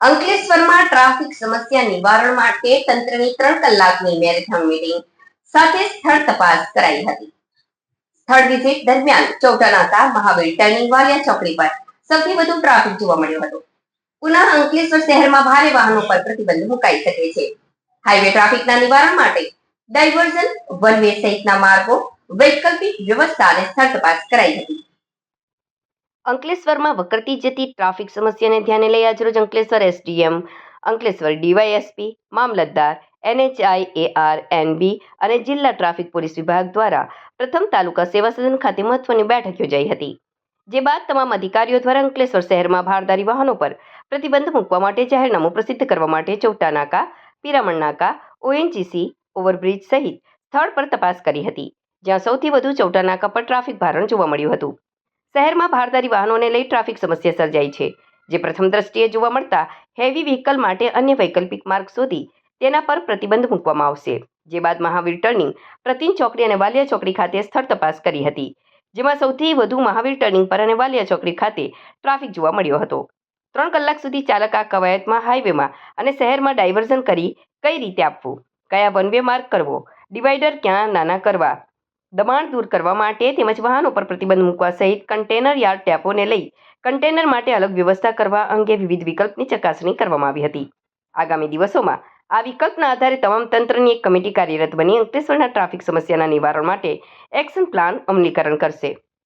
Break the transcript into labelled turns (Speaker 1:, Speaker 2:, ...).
Speaker 1: અંકલેશ્વરમાં ટ્રાફિક સમસ્યા નિવારણ માટે તંત્રની ત્રણ કલાકની મેરેથોન મીટિંગ સાથે સ્થળ તપાસ કરાઈ હતી. સ્થળ વિઝિટ દરમિયાન ચૌટાનાકા મહાવીર ટર્નિંગ વાલિયા ચોકડી પર સૌથી વધુ ટ્રાફિક જોવા મળ્યો હતો. પુનઃ અંકલેશ્વર શહેરમાં ભારે વાહનો પર પ્રતિબંધ મુકાઈ શકે છે. હાઈવે ટ્રાફિકના નિવારણ માટે ડાયવર્ઝન વન વે સહિતના માર્ગો વૈકલ્પિક વ્યવસ્થા અને સ્થળ તપાસ કરાઈ હતી. અંકલેશ્વરમાં વકરતી જતી ટ્રાફિક સમસ્યાને ધ્યાને લઈ આજરોજ અંકલેશ્વર એસડીએમ, અંકલેશ્વર ડીવાયએસપી, મામલતદાર એનએચઆઈએઆર એનબી અને જિલ્લા ટ્રાફિક પોલીસ વિભાગ દ્વારા પ્રથમ તાલુકા સેવા સદન ખાતે મહત્વની બેઠક યોજાઈ હતી, જે બાદ તમામ અધિકારીઓ દ્વારા અંકલેશ્વર શહેરમાં ભારદારી વાહનો પર પ્રતિબંધ મૂકવા માટે જાહેરનામું પ્રસિદ્ધ કરવા માટે ચૌટા નાકા, પિરામણ નાકા, ઓએનજીસી, ઓવરબ્રિજ સહિત સ્થળ પર તપાસ કરી હતી, જ્યાં સૌથી વધુ ચૌટા નાકા પર ટ્રાફિક ભારણ જોવા મળ્યું હતું. શહેરમાં ભારદારી વાહનોને લઈ ટ્રાફિક સમસ્યા સર્જાઈ છે, જે પ્રથમ દ્રષ્ટિએ જોવા મળતા હેવી વ્હીકલ માટે અન્ય વૈકલ્પિક માર્ગ શોધી તેના પર પ્રતિબંધ મૂકવામાં આવશે, જે બાદ મહાવીર ટર્નિંગ પ્રતિન ચોકડી અને વાલિયા ચોકડી ખાતે સ્થળ તપાસ કરી હતી, જેમાં સૌથી વધુ મહાવીર ટર્નિંગ પર અને વાલિયા ચોકડી ખાતે ટ્રાફિક જોવા મળ્યો હતો. ત્રણ કલાક સુધી ચાલક આ કવાયતમાં હાઈવેમાં અને શહેરમાં ડાયવર્ઝન કરી કઈ રીતે આપવું, કયા વન વે માર્ગ કરવો, ડિવાઈડર ક્યાં નાના કરવા દબાણ દૂર કરવા માટે તેમજ વાહનો પર પ્રતિબંધ મૂકવા સહિત કન્ટેનર યાર્ડ ટેપોને લઈ કન્ટેનર માટે અલગ વ્યવસ્થા કરવા અંગે વિવિધ વિકલ્પની ચકાસણી કરવામાં આવી હતી. આગામી દિવસોમાં આ વિકલ્પના આધારે તમામ તંત્રની એક કમિટી કાર્યરત બની અંકલેશ્વરના ટ્રાફિક સમસ્યાના નિવારણ માટે એક્શન પ્લાન અમલીકરણ કરશે.